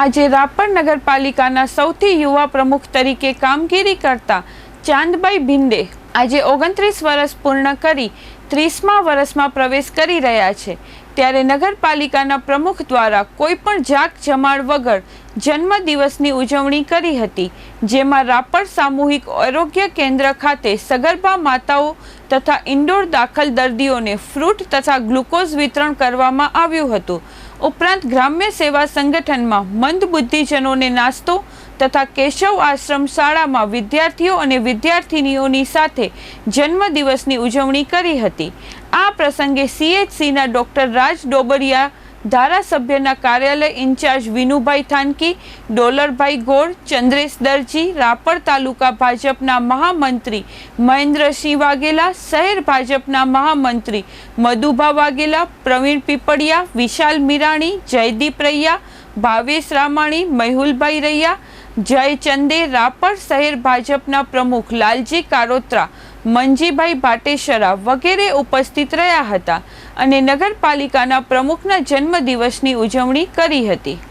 આજે રાપર નગરપાલિકાના સૌથી યુવા પ્રમુખ તરીકે કામગીરી કરતા ચાંદબાઈ ભિંડે આજે ઓગણત્રીસ વર્ષ પૂર્ણ કરી ત્રીસમા વર્ષમાં પ્રવેશ કરી રહ્યા છે. ત્યારે નગરપાલિકાના પ્રમુખ દ્વારા કોઈ પણ જાક જમાડ વગર જન્મદિવસની ઉજવણી કરી હતી, જેમાં રાપર સામૂહિક આરોગ્ય કેન્દ્ર ખાતે સગર્ભા માતાઓ તથા ઇન્ડોર દાખલ દર્દીઓને ફ્રૂટ તથા ગ્લુકોઝ વિતરણ કરવામાં આવ્યું હતું. ઉપરાંત ગ્રામ્ય સેવા સંગઠનમાં મંદ બુદ્ધિજનોને નાસ્તો તથા કેશવ આશ્રમ શાળામાં વિદ્યાર્થીઓ અને વિદ્યાર્થિનીઓની સાથે જન્મદિવસની ઉજવણી કરી હતી. આ પ્રસંગે સીએચસીના ડોક્ટર રાજ ડોબરિયા ધારાસભ્યના કાર્યાલય ઇન્ચાર્જ વિનુભાઈ થાનકી, ડોલરભાઈ ગોળ, ચંદ્રેશ દરજી, રાપર તાલુકા ભાજપના મહામંત્રી મહેન્દ્રસિંહ વાઘેલા, શહેર ભાજપના મહામંત્રી મધુભા વાઘેલા, પ્રવીણ પીપળિયા, વિશાલ મીરાણી, જયદીપ રૈયા, ભાવેશ રામાણી મહેહુલભાઈ રૈયા, જય ચંદે, રાપર શહેર ભાજપના પ્રમુખ લાલજી કારોત્રા મંજીભાઈ ભાટેશરા વગેરે ઉપસ્થિત રહ્યા હતા અને નગરપાલિકાના પ્રમુખના જન્મદિવસની ઉજવણી કરી હતી.